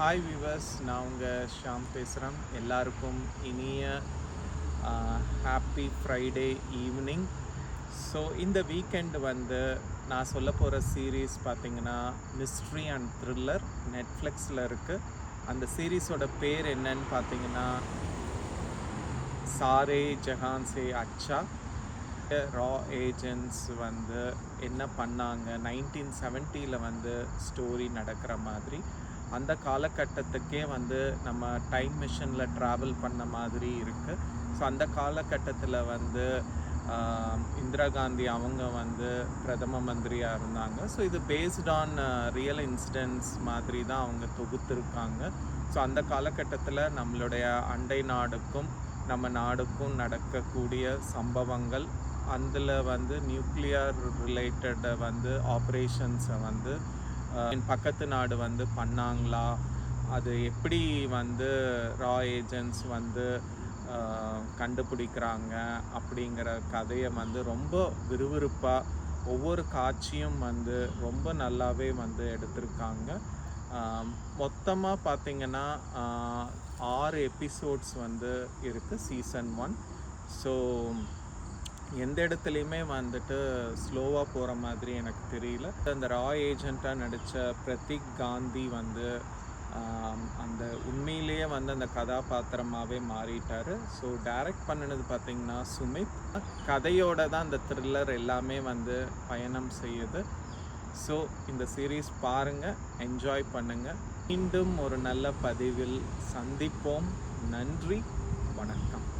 Hi viewers நான் உங்கள் ஷாம் பேசுகிறேன் எல்லாருக்கும் இனிய ஹாப்பி ஃப்ரைடே ஈவினிங் ஸோ இந்த வீக்கெண்ட் வந்து நான் சொல்ல போகிற சீரீஸ் பார்த்தீங்கன்னா மிஸ்ட்ரி அண்ட் த்ரில்லர் நெட்ஃப்ளிக்ஸில் இருக்குது அந்த சீரீஸோட பேர் என்னன்னு பார்த்தீங்கன்னா சாரே ஜஹான்சே அச்சா. ரா ஏஜென்ட்ஸ் வந்து என்ன பண்ணாங்க நைன்டீன் செவன்ட்டியில் வந்து ஸ்டோரி நடக்கிற மாதிரி. அந்த காலகட்டத்துக்கே வந்து நம்ம டைம் மிஷினில் ட்ராவல் பண்ண மாதிரி இருக்குது ஸோ அந்த காலகட்டத்தில் வந்து இந்திரா காந்தி அவங்க வந்து பிரதம மந்திரியாக இருந்தாங்க. ஸோ இது பேஸ்ட் ஆன் ரியல் இன்சிடென்ட்ஸ் மாதிரி தான் அவங்க தொகுத்துருக்காங்க. ஸோ அந்த காலகட்டத்தில் நம்மளுடைய அண்டை நாடுக்கும் நம்ம நாடுக்கும் நடக்கக்கூடிய சம்பவங்கள் அதில் வந்து நியூக்ளியர் ரிலேட்டட் வந்து ஆப்ரேஷன்ஸை வந்து என் பக்கத்து நாடு வந்து பண்ணாங்களா? அது எப்படி வந்து ரா ஏஜென்ட்ஸ் வந்து கண்டுபிடிக்கிறாங்க அப்படிங்கிற கதையை வந்து ரொம்ப விறுவிறுப்பாக ஒவ்வொரு காட்சியும் வந்து ரொம்ப நல்லாவே வந்து எடுத்திருக்காங்க. மொத்தமாக பார்த்தீங்கன்னா ஆறு எபிசோட்ஸ் வந்து இருக்குது சீசன் ஒன் ஸோ எந்த இடத்துலையுமே வந்துட்டு ஸ்லோவாக போகிற மாதிரி எனக்கு தெரியல. அந்த ரா ஏஜெண்ட்டாக நடித்த பிரதீக் காந்தி வந்து அந்த உண்மையிலேயே வந்து அந்த கதாபாத்திரமாகவே மாறிட்டார். ஸோ டைரக்ட் பண்ணினது பார்த்திங்கன்னா சுமித். கதையோட தான் அந்த த்ரில்லர் எல்லாமே வந்து பயணம் செய்யுது. ஸோ இந்த சீரீஸ் பாருங்கள் என்ஜாய் பண்ணுங்கள் மீண்டும் ஒரு நல்ல பதிவில் சந்திப்போம். நன்றி வணக்கம்.